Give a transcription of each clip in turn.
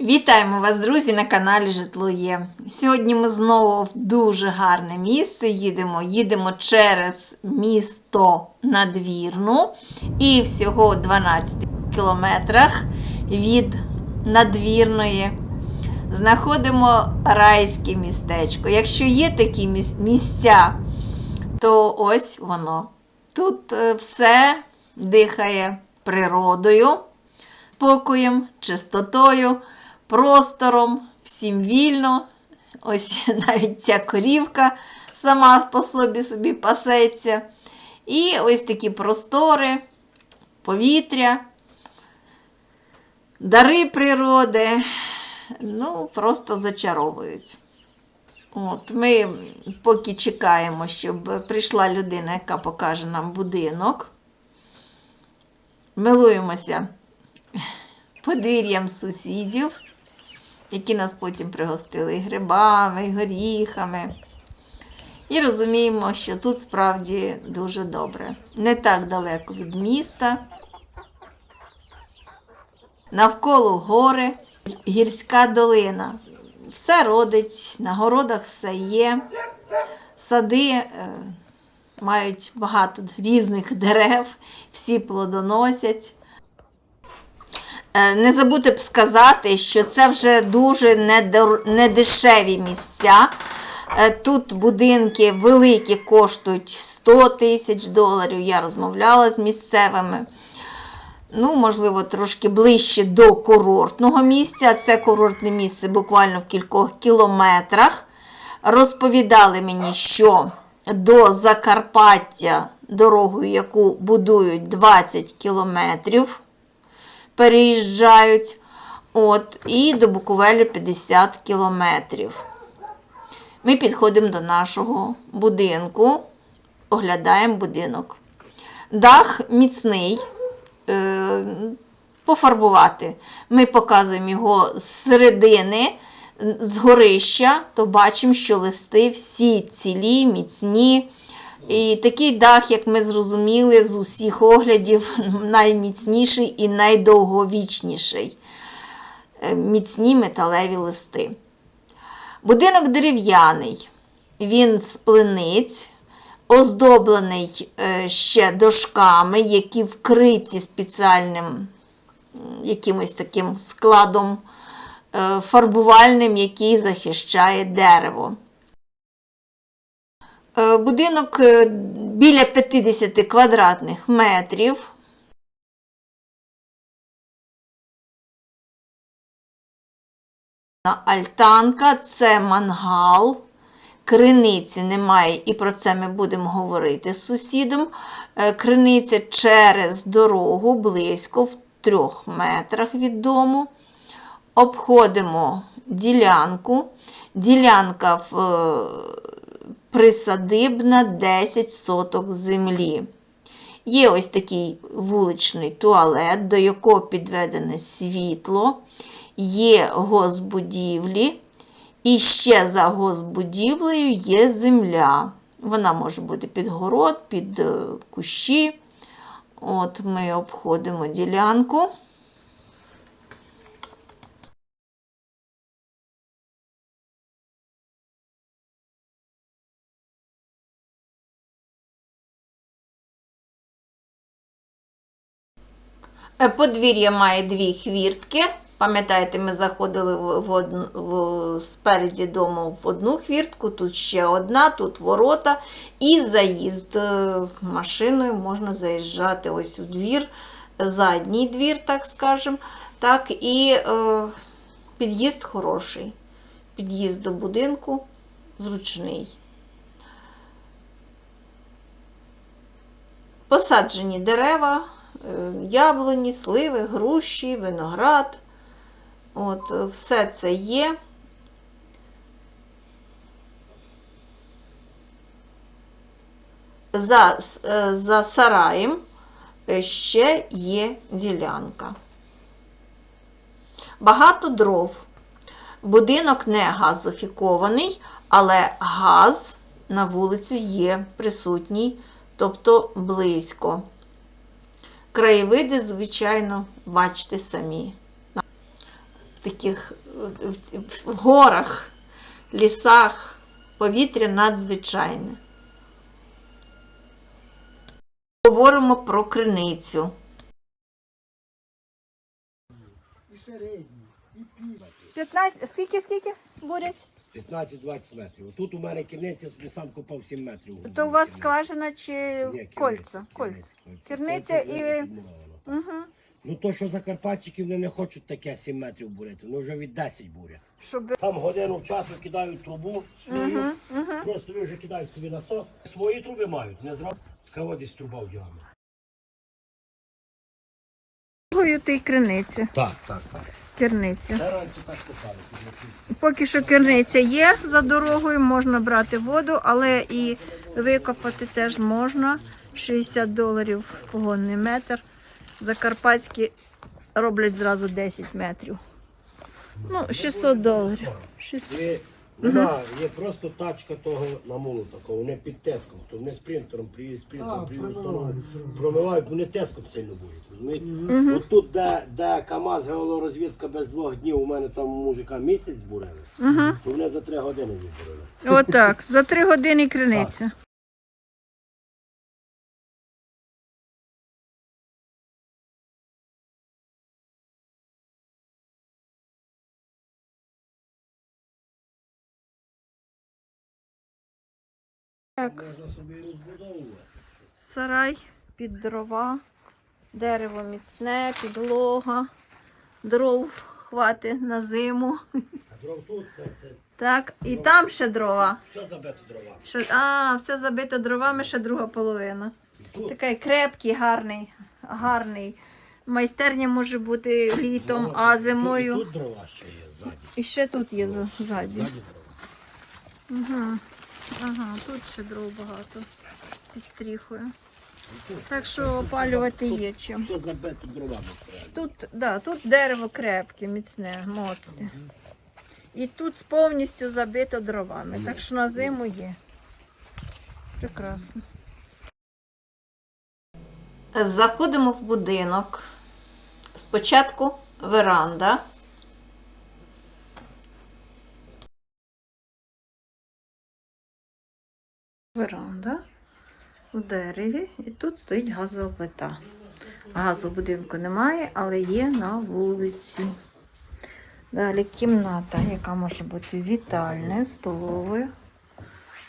Вітаємо вас, друзі, на каналі Житло Є. Сьогодні ми знову в дуже гарне місце їдемо. Їдемо через місто Надвірну і всього 12 кілометрах від Надвірної. Знаходимо райське містечко. Якщо є такі місця, то ось воно. Тут е, все дихає природою, спокоєм, чистотою, простором, всім вільно. Ось навіть ця корівка сама по собі собі пасеться. І ось такі простори, повітря, дари природи, ну, просто зачаровують. От, Ми поки чекаємо, щоб прийшла людина, яка покаже нам будинок. Милуємося подвір'ям сусідів, які нас потім пригостили і грибами, і горіхами. І розуміємо, що тут справді дуже добре. Не так далеко від міста. Навколо гори, гірська долина. Все родить, на городах все є. Сади е, мають багато різних дерев, всі плодоносять. Е, Не забудьте б сказати, що це вже дуже недешеві місця. Е, Тут будинки великі коштують 100 тисяч доларів. Я розмовляла з місцевими. Ну, можливо, трошки ближче до курортного місця. Це курортне місце буквально в кількох кілометрах. Розповідали мені, що до Закарпаття дорогою, яку будують 20 кілометрів, переїжджають. От, і до Буковелю 50 кілометрів. Ми підходимо до нашого будинку, оглядаємо будинок. Дах міцний, е, пофарбувати. Ми показуємо його з середини, з горища, то бачимо, що листи всі цілі, міцні. І такий дах, як ми зрозуміли, з усіх оглядів найміцніший і найдовговічніший. Е, Міцні металеві листи. Будинок дерев'яний, він з плениць, оздоблений е, ще дошками, які вкриті спеціальним якимось таким складом е, фарбувальним, який захищає дерево. Е, Будинок е, біля 50 квадратних метрів. Альтанка це мангал. Криниці немає, і про це ми будемо говорити з сусідом. Е, Криниця через дорогу близько в трьох метрах від дому. Обходимо ділянку. Ділянка в, присадибна 10 соток землі. Є ось такий вуличний туалет, до якого підведене світло, є госбудівлі, і ще за госбудівлею є земля. Вона може бути під город, під е, кущі. От ми обходимо ділянку. Подвір'я має дві хвіртки. Пам'ятаєте, ми заходили в, одну- в, спереді дому в одну хвіртку, тут ще одна, тут ворота і заїзд е, машиною можна заїжджати ось у двір, задній двір, так скажемо. Так, і е, під'їзд хороший. Під'їзд до будинку зручний. Посаджені дерева, е, яблуні, сливи, груші, виноград. От, е, все це є. За, е, за сараєм е, ще є ділянка. Багато дров. Будинок не газофікований, але газ на вулиці є присутній, тобто близько. Краєвиди, звичайно, бачите самі. таких е, в- в горах, лісах повітря надзвичайне. Говоримо про криницю. І середні, і пів. 15, скільки, скільки бурять? 15-20 метрів. Тут у мене кінець, я сам копав 7 метрів. То у вас скважина чи Ні, кольця? Кольця. Кольця і. Угу. Ну то, що закарпатчики вони не хочуть таке 7 метрів бурити, вони вже від 10 бурять. Щоб Там годину в часу кидають трубу свою, просто ви вже кидають собі насос. Свої труби мають, не зразу. Кого десь труба в діаметрі. Другою ти криниця. Так, так, так. Керниця. Поки що керниця є за дорогою, можна брати воду, але і викопати теж можна. 60 доларів погонний метр. Закарпатські роблять зразу 10 метрів. Ну, 600 доларів. 600. Нема, є просто тачка того намолу такого, вони під теском, то вони спринтером, при спринтером, А, при промивають промивають, вони теском сильно будуть. розумієте? От тут, де, де КАМАЗ геолорозвідка без двох днів, у мене там мужика місяць збурили, то вони за три години збурили. Отак, за три години криниця. Так. Сарай під дрова, дерево міцне, підлога, дров хватить на зиму. А дров тут це, це Так, і там ще дрова. все забито дрова. Ще, а, все забито дровами, ще друга половина. Такий крепкий, гарний, гарний. Майстерня може бути літом, дрова, а зимою. І тут дрова ще є ззаді. І ще тут є ззаді. Ззаді. Угу. Ага, тут ще дров багато під стріхою. Так що опалювати є чим. Все забито дровами. Тут, да, тут дерево крепке, міцне, моцне. І тут повністю забито дровами. Так що на зиму є. Прекрасно. Заходимо в будинок. Спочатку веранда. Веранда в дереві, і тут стоїть газова плита. Газу в будинку немає, але є на вулиці. Далі кімната, яка може бути вітальною, столовою.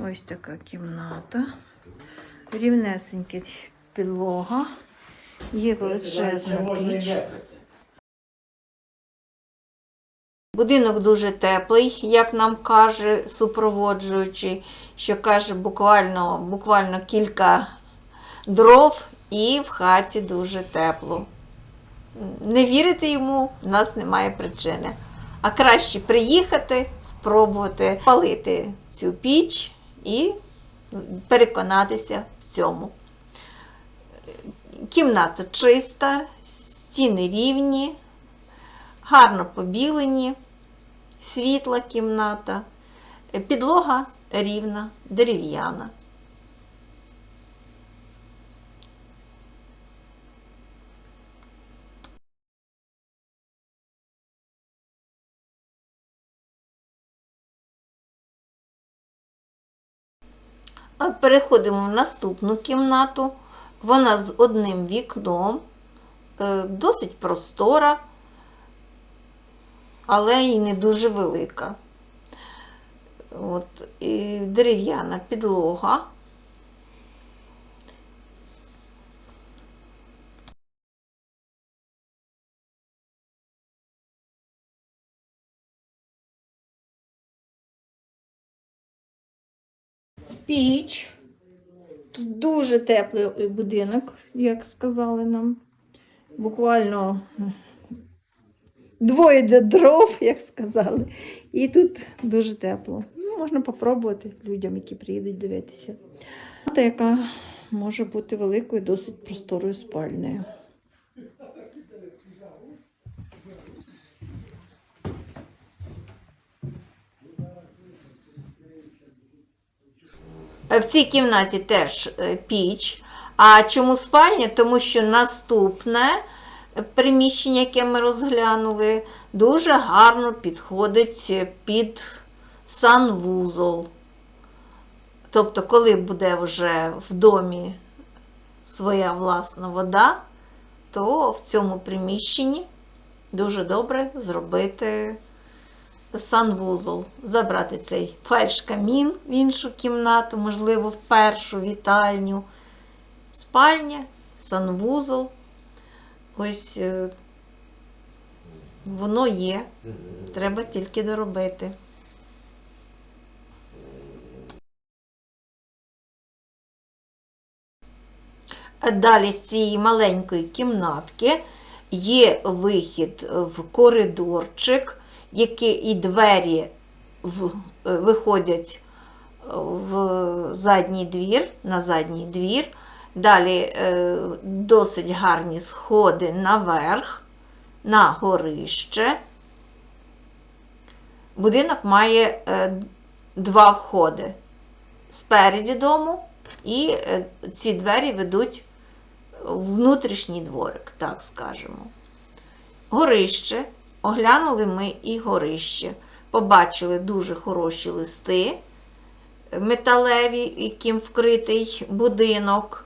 Ось така кімната. Рівнесенька підлога. Є величезна піч. Будинок дуже теплий, як нам каже супроводжуючий, що каже буквально, буквально кілька дров і в хаті дуже тепло. Не вірити йому, в нас немає причини. А краще приїхати, спробувати палити цю піч і переконатися в цьому. Кімната чиста, стіни рівні, гарно побілені, світла кімната, підлога рівна, дерев'яна. Переходимо в наступну кімнату. Вона з одним вікном, е, досить простора, але і не дуже велика. От, і дерев'яна підлога. Піч. Тут дуже теплий будинок, як сказали нам. Буквально двоє де дров, як сказали. І тут дуже тепло. Ну, можна попробувати людям, які приїдуть дивитися. Та яка може бути великою, досить просторою спальнею. В цій кімнаті теж е, піч. А чому спальня? Тому що наступне приміщення, яке ми розглянули, дуже гарно підходить під санвузол. Тобто, коли буде вже в домі своя власна вода, то в цьому приміщенні дуже добре зробити санвузол, забрати цей фальш-камін в іншу кімнату, можливо, в першу вітальню, спальня, санвузол. Ось е, воно є, треба тільки доробити. Далі з цієї маленької кімнатки є вихід в коридорчик, який і двері в, е, виходять в задній двір, на задній двір. Далі е, досить гарні сходи наверх, на горище. Будинок має е, два входи спереді дому, і е, ці двері ведуть внутрішній дворик, так скажемо. Горище. Оглянули ми і горище. Побачили дуже хороші листи металеві, яким вкритий будинок.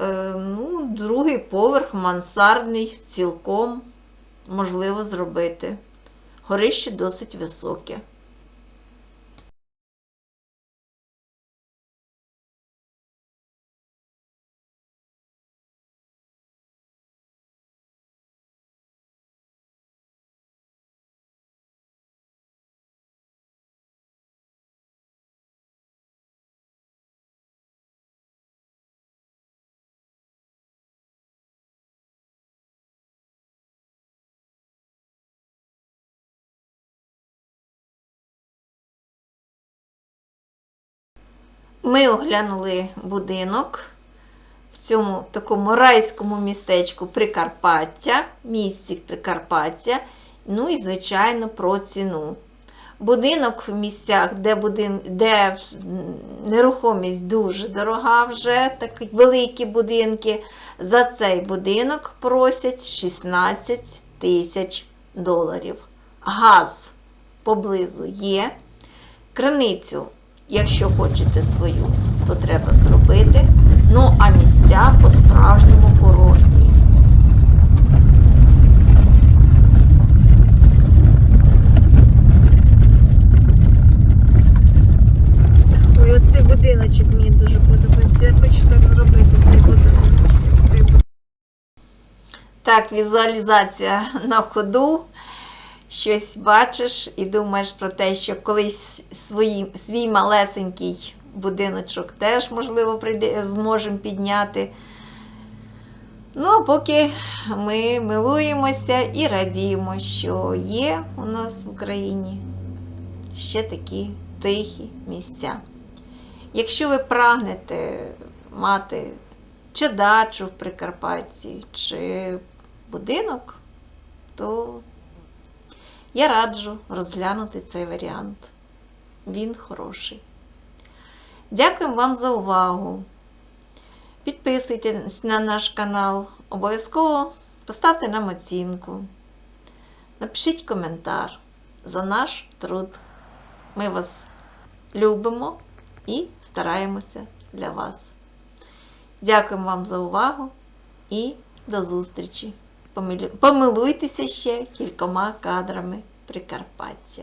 Е, Ну, другий поверх мансардний, цілком можливо зробити. Горище досить високе. Ми оглянули будинок в цьому такому райському містечку Прикарпаття, місті Прикарпаття, ну і, звичайно, про ціну. Будинок в місцях, де, будин... де нерухомість дуже дорога вже, такі великі будинки. За цей будинок просять 16 тисяч доларів. Газ поблизу є. Криницю Якщо хочете свою, то треба зробити. Ну, а місця по-справжньому курортні. Ой, оцей будиночок мені дуже подобається. Я хочу так зробити цей будиночок. Цей. Так, візуалізація на ходу. Щось бачиш і думаєш про те, що колись свої, свій малесенький будиночок теж, можливо, прийде, зможемо підняти. Ну, а поки ми милуємося і радіємо, що є у нас в Україні ще такі тихі місця. Якщо ви прагнете мати чи дачу в Прикарпатті, чи будинок, то я раджу розглянути цей варіант. Він хороший. Дякую вам за увагу. Підписуйтесь на наш канал. Обов'язково поставте нам оцінку. Напишіть коментар за наш труд. Ми вас любимо і стараємося для вас. Дякуємо вам за увагу і до зустрічі! Помилуйтеся ще кількома кадрами Прикарпаття.